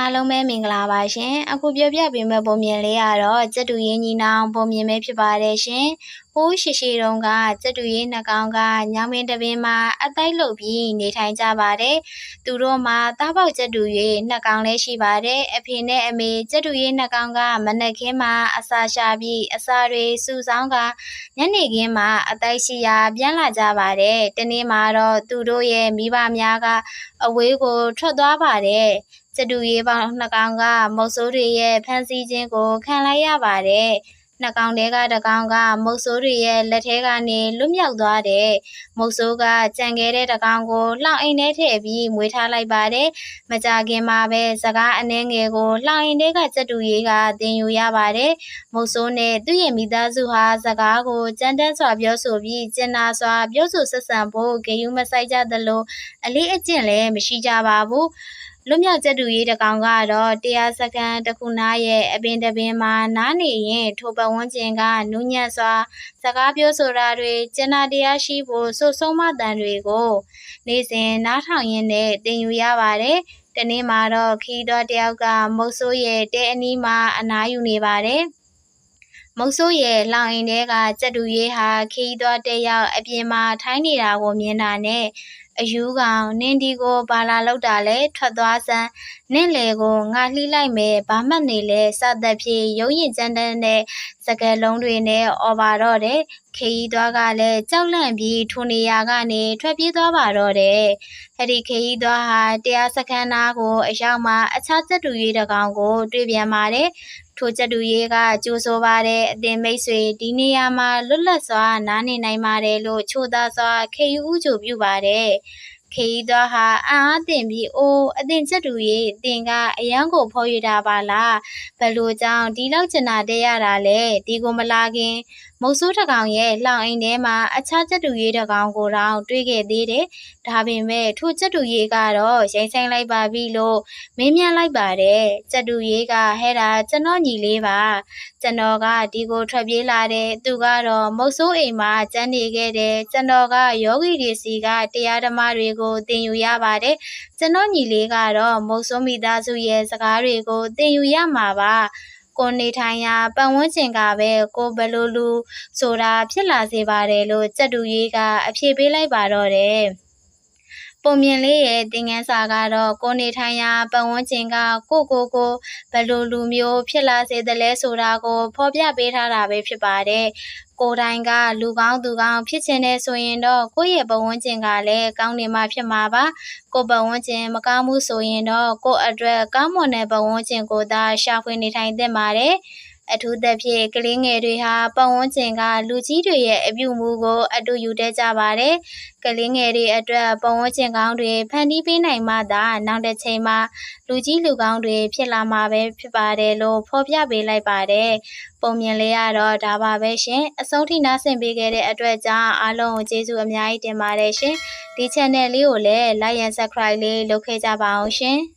အားလုံးပဲမင်္ဂလာပါရှင်အခုပြောပြပေးမယ့်ပုံမြင်လေးကတော့စက်တူရင်းကြီးနောင်ပုံမြင်ပဲဖြစ်ပါတယ်ရှင်ဟိုးရှိရှိတုန်းကစက်တူရင်းနှကောင်ကညောင်မင်းတပင်မှာအသိုက်လုပ်ပြီးနေထိုင်ကြပါတယ်သူတို့မှာတားပေါက်စက်တူရင်းနှကောင်လည်းရှိပါတယ်အဖေနဲ့အမေစက်တူရင်းနှကောင်ကမနက်ခင်းမှာအစာရှာပြီးအစာတွေစုဆောင်းကညနေခင်းမှာအသိုက်ရှိရာပြန်လာကြပါတယ်တနေ့မှာတော့သူတို့ရဲ့မိဘများကအဝေးကိုထွက်သွားပါတယ် စတူရေးပေါင်းနှစ်ကောင်ကမုတ်ဆိုးတွေရဲ့ဖမ်းဆီးခြင်းကိုခံလိုက်ရပါတယ်။နှစ်ကောင်တဲကတစ်ကောင်ကမုတ်ဆိုးတွေရဲ့လက်ထဲကနေလွတ်မြောက်သွားတယ်။မုတ်ဆိုးကကြံခဲ့တဲ့တစ်ကောင်ကိုလှောင်အိမ်ထဲထည့်ပြီးမွေးထားလိုက်ပါတယ်။မကြခင်မှာပဲစကားအနှဲငယ်ကိုလှောင်အိမ်ထဲကစတူရေးကတင်ယူရပါတယ်။မုတ်ဆိုးနဲ့သူ့ရဲ့မိသားစုဟာစကားကိုကြမ်းတမ်းစွာပြောဆိုပြီးကျင်နာစွာပြောဆိုဆက်ဆံဖို့ဂရုမစိုက်ကြသလိုအလေးအကျင့်လည်းမရှိကြပါဘူး။ လွတ်မြောက်ချက်တူရေးတကောင်ကတော့တရားစခန်းတစ်ခုနားရဲ့အပင်တပင်မှာနားနေရင်ထိုပတ်ဝန်းကျင်ကနူးညံ့စွာစကားပြောဆိုတာတွေကျင်နာတရားရှိဖို့ဆိုဆုံးမတန်တွေကိုနေ့စဉ်နားထောင်ရင်းနဲ့တင်ယူရပါတယ်။တနေ့မှာတော့ခီးတော်တယောက်ကမုတ်ဆိုးရဲ့တဲအနီးမှာအနားယူနေပါတယ်။ မုတ်ဆိုးရဲ့လောင်အိမ်ထဲကကြက်တူရေးဟာခီးသွားတဲ့ရောက်အပြင်မှာထိုင်းနေတာကိုမြင်တာနဲ့အယူကောင်နင်းဒီကိုဘာလာလောက်တာလဲထွက်သွားစမ်းနင့်လေကိုငါလှီးလိုက်မယ်ဘာမှတ်နေလဲစသဖြင့်ရုံးရင်ကြမ်းတမ်းတဲ့စကယ်လုံးတွေနဲ့အော်ပါတော့တယ်ခေကြီးသွားကလည်းကြောက်လန့်ပြီးထိုနေရာကနေထွက်ပြေးသွားပါတော့တယ်အဲ့ဒီခေကြီးသွားဟာတရားစခန်းသားကိုအရောက်မှာအခြားသက်တူရေးတကောင်ကို တွေ့ပြန်ပါတယ် ထိုချက်တူရေးကကြိုးဆိုပါတယ်အတင်မိတ်ဆွေဒီနေရာမှာလွတ်လပ်စွာနားနေနိုင်ပါတယ်လို့ချိုသားစွာခေယူဦးကြိုပြုပါတယ် ခေဤသွားဟာအံ့အားသင့်ပြီးအိုးအတင်ချက်တူရေးတင်ကအယံကိုဖော်ရတာပါလားဘလို့ကြောင့်ဒီလောက်ကျင်နာတဲ့ရတာလဲဒီကိုမလာခင်မုတ်ဆိုးတကောင်ရဲ့လှောင်အိမ်ထဲမှာအခြားချက်တူရေးတကောင်ကိုတောင်တွေးခဲ့သေးတယ်ဒါပေမဲ့ထိုချက်တူရေးကတော့ရိမ့်ဆိုင်လိုက်ပါပြီလို့မင်းမြန်လိုက်ပါတယ်ချက်တူရေးကဟဲ့တာကျွန်တော်ညီလေးပါကျွန်တော်ကဒီကိုထွက်ပြေးလာတယ်သူကတော့မုတ်ဆိုးအိမ်မှာကျန်းနေခဲ့တယ်ကျွန်တော်ကယောဂီတွေစီကတရားဓမ္မတွေကိုသင်ယူရပါတယ်ကျွန်တော်ညီလေးကတော့မုတ်ဆိုးမိသားစုရဲ့စကားတွေကိုသင်ယူရမှာပါကိုနေထိုင်ရာပတ်ဝန်းကျင်ကပဲကိုဘလိုလူဆိုတာဖြစ်လာစေပါတယ်လို့စက်တူရေးကအဖြေပေးလိုက်ပါတော့တယ် ပုံမြင်လေးရဲ့တင်ငန်းစာကတော့ကိုနေထိုင်ရာပတ်ဝန်းကျင်ကကိုကိုကိုဘယ်လိုလူမျိုးဖြစ်လာစေသလဲဆိုတာကို ဖော်ပြပေးထားတာပဲဖြစ်ပါတယ်။ကိုတိုင်ကလူကောင်းသူကောင်းဖြစ်ချင်တဲ့ဆိုရင်တော့ကိုယ့်ရဲ့ပတ်ဝန်းကျင်ကလည်းကောင်းနေမှဖြစ်မှာပါ။ကိုပတ်ဝန်းကျင်မကောင်းမှုဆိုရင်တော့ကိုယ့်အတွက်ကောင်းမွန်တဲ့ပတ်ဝန်းကျင်ကိုသာရှာဖွေနေထိုင်သင့်ပါတယ်။ အထူးသဖြင့်ကလေးငယ်တွေဟာပတ်ဝန်းကျင်ကလူကြီးတွေရဲ့အပြုအမူကိုအတူယူတတ်ကြပါတယ်။ကလေးငယ်တွေအတွက်ပတ်ဝန်းကျင်ကောင်းတွေဖန်တီးပေးနိုင်မှသာနောက်တစ်ချိန်မှာလူကြီးလူကောင်းတွေဖြစ်လာမှာပဲဖြစ်ပါတယ်လို့ဖော်ပြပေးလိုက်ပါတယ်။ပုံမြင်လေးကတော့ဒါပါပဲရှင်။အဆုံးထိနားဆင်ပေးခဲ့တဲ့အတွက်ကြောင့်အားလုံးကိုကျေးဇူးအများကြီးတင်ပါတယ်ရှင်။ဒီ channel လေးကိုလည်း like and subscribe လေးလုပ်ခဲ့ကြပါအောင်ရှင်။